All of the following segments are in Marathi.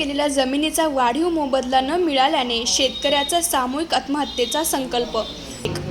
गेलेल्या जमिनीचा वाढीव मोबदला न मिळाल्याने शेतकऱ्याचा सामूहिक आत्महत्येचा संकल्प.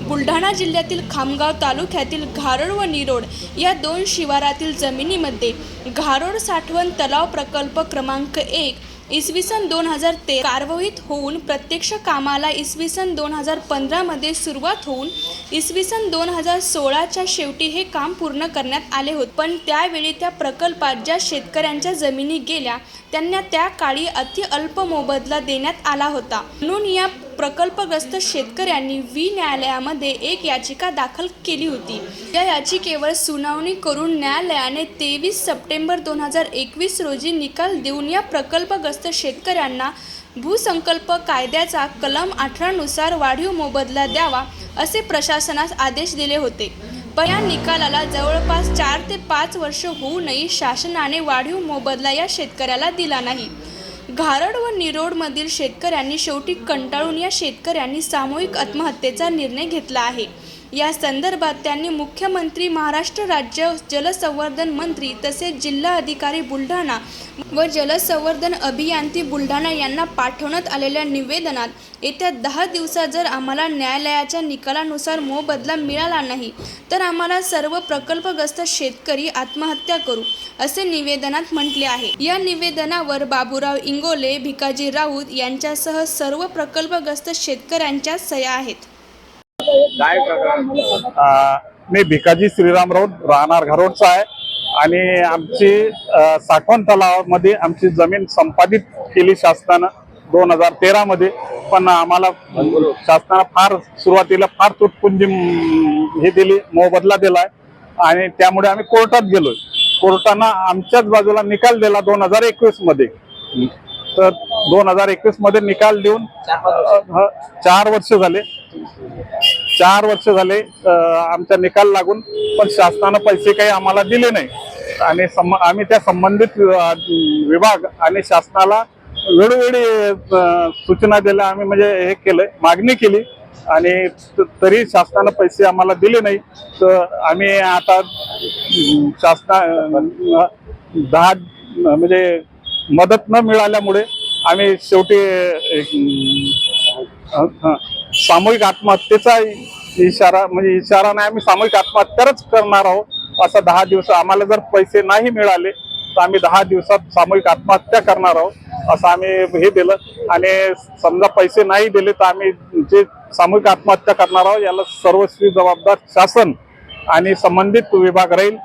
बुलढाणा जिल्ह्यातील खामगाव तालुक्यातील घारोड व निरोड या दोन शिवारातील जमिनीमध्ये घारोड साठवण तलाव प्रकल्प क्रमांक एक इसवी सन दोन हजार ते कारवाईत होऊन प्रत्यक्ष कामाला इसवी सन दोन हजार पंधरामध्ये सुरुवात होऊन इसवी सन दोन हजार सोळाच्या शेवटी हे काम पूर्ण करण्यात आले होते. पण त्यावेळी त्या प्रकल्पात ज्या शेतकऱ्यांच्या जमिनी गेल्या त्यांना त्या काळी अति अल्प मोबदला देण्यात आला होता. म्हणून या प्रकल्पग्रस्त शेतकऱ्यांनी वी न्यायालयामध्ये एक याचिका दाखल केली होती. या याचिकेवर सुनावणी करून न्यायालयाने तेवीस सप्टेंबर दोन हजार एकवीस रोजी निकाल देऊन या प्रकल्पग्रस्त शेतकऱ्यांना भूसंकल्प कायद्याचा कलम अठरानुसार वाढीव मोबदला द्यावा असे प्रशासनास आदेश दिले होते. पण या निकालाला जवळपास चार ते पाच वर्ष होऊनही शासनाने वाढीव मोबदला या शेतकऱ्याला दिला नाही. घारड व निरोडमधील शेतकऱ्यांनी शेवटी कंटाळून या शेतकऱ्यांनी सामूहिक आत्महत्येचा निर्णय घेतला आहे. या संदर्भात त्यांनी मुख्यमंत्री महाराष्ट्र राज्य जलसंवर्धन मंत्री तसेच जिल्हा अधिकारी बुलढाणा व जलसंवर्धन अभियांत्री बुलढाणा यांना पाठवण्यात आलेल्या निवेदनात येत्या दहा दिवसात जर आम्हाला न्यायालयाच्या निकालानुसार मोबदला मिळाला नाही तर आम्हाला सर्व प्रकल्पग्रस्त शेतकरी आत्महत्या करू असे निवेदनात म्हटले आहे. या निवेदनावर बाबूराव इंगोले भिकाजी राऊत यांच्यासह सर्व प्रकल्पग्रस्त शेतकऱ्यांच्या सह्या आहेत. मी भिकाजी श्रीराम राऊत राहणार घरोडचा आहे. आणि आमची साखवण तलावामध्ये आमची जमीन संपादित केली शासनानं दोन हजार तेरा मध्ये पण आम्हाला शासनानं फार सुरुवातीला फार तुटपुंजी हे दिली मोबदला दिलाय. आणि त्यामुळे आम्ही कोर्टात गेलो कोर्टानं आमच्याच बाजूला निकाल दिला दोन हजार एकवीसमध्ये तर दोन हजार एकवीसमध्ये निकाल देऊन ह, चार वर्ष झाले. चार वर्ष झाले आमचा निकाल लागून पण शासनानं पैसे काही आम्हाला दिले नाही. आणि आम्ही त्या संबंधित विभाग आणि शासनाला वेळोवेळी सूचना दिल्या. आम्ही म्हणजे हे केलं मागणी केली. आणि त- तरी शासनानं पैसे आम्हाला दिले नाही. तर आम्ही आता शासना दहा म्हणजे मदत न मिळाल्यामुळे आम्ही शेवटी अ, सामूहिक आत्महत्येचा इशारा म्हणजे इशारा नाही आम्ही सामूहिक आत्महत्याच करणार आहोत असं दहा दिवस आम्हाला जर पैसे नाही मिळाले तर आम्ही दहा दिवसात सामूहिक आत्महत्या करणार आहोत असं आम्ही हे दिलं. आणि समजा पैसे नाही दिले तर आम्ही जे सामूहिक आत्महत्या करणार आहोत याला सर्वस्वी जबाबदार शासन आणि संबंधित विभाग राहील.